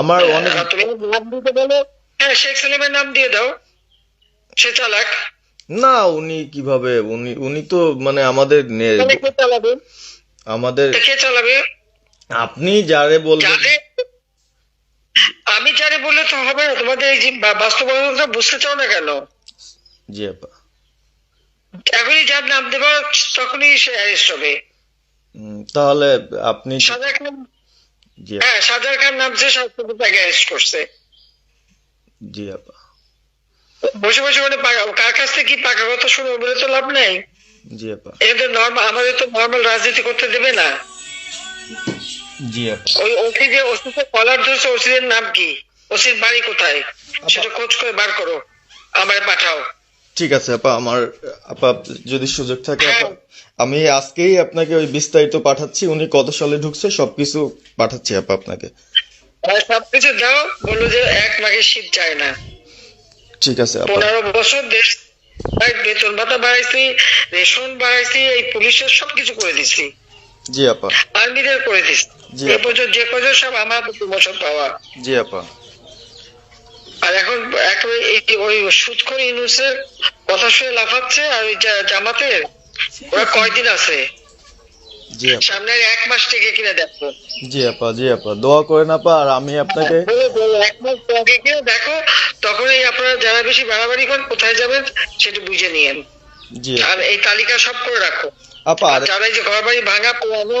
আমার অনেক নাম দিতে বলো। হ্যাঁ শেখ সালিমের নাম দিয়ে দাও। সে চালাক। না উনি কীভাবে? উনি উনি তো মানে আমাদের আমাদের কে চালাবে? আপনি যারে বলবেন আমি যারে বললে তো হবে না। তোমাদের এই বাস্তবতা বুঝতে চাও না কেন? জি আপা। এখনই যার নাম দেবো তখনই সে অ্যারেস্ট হবে। তাহলে আপনি সাজার খান জি আপা, হ্যাঁ সাজার খান নামছে শাস্ত্রী তাকে অ্যারেস্ট করছে। জি আপা। বসে বসে মানে কার কাছ থেকে কি পাকা কথা শুনব বলে তো লাভ নেই? জি আপা। এদের নর্মাল আমাদের তো নর্মাল রাজনীতি করতে দেবে না। জি আপা। ওই ওসি যে ওসিকে কলার ধরছে ওসির নাম কি? ওসির বাড়ি কোথায়? সেটা খোঁজ করে বার করো। আমার পাঠাও। ঠিক আছে আপা আমার আপা যদি সুযোগ থাকে। আমি আজকেই আপনাকে ওই বিস্তারিত পাঠাচ্ছি উনি কত সালে ঢুকছে সবকিছু পাঠাচ্ছি আপা আপনাকে। সবকিছু দাও বলল যে এক মাঘের শীত যায় না। ঠিক আছে আপা। পনেরো বছর দেশ বেতন ভাতা বাড়াইছি রেশন বাড়াইছি এই পুলিশের সবকিছু করে দিছি। জি আপা। আর্মিদের করে দিছি। জি এই পর্যন্ত যে কজন সব আমার প্রমোশন পাওয়া। জি আপা। আর এখন একেবারে ওই সুৎখর ইউনুসের কথা শুনে লাফাচ্ছে আর ওই জামাতের ওরা কয়দিন আছে? আপা। সামনের এক মাস থেকে কিনে দেখো। জি আপা জি আপা। দোয়া করেন আপা আর আমি আপনাকে বলে বলে এক মাস আগে কিনে দেখো তখনই আপনারা যারা বেশি বাড়াবাড়ি করেন কোথায় যাবেন সেটা বুঝে নিয়েন। জি আর এই তালিকা সব করে রাখো। আপা আর আর যারা এই যে ঘর বাড়ি ভাঙা পুরানো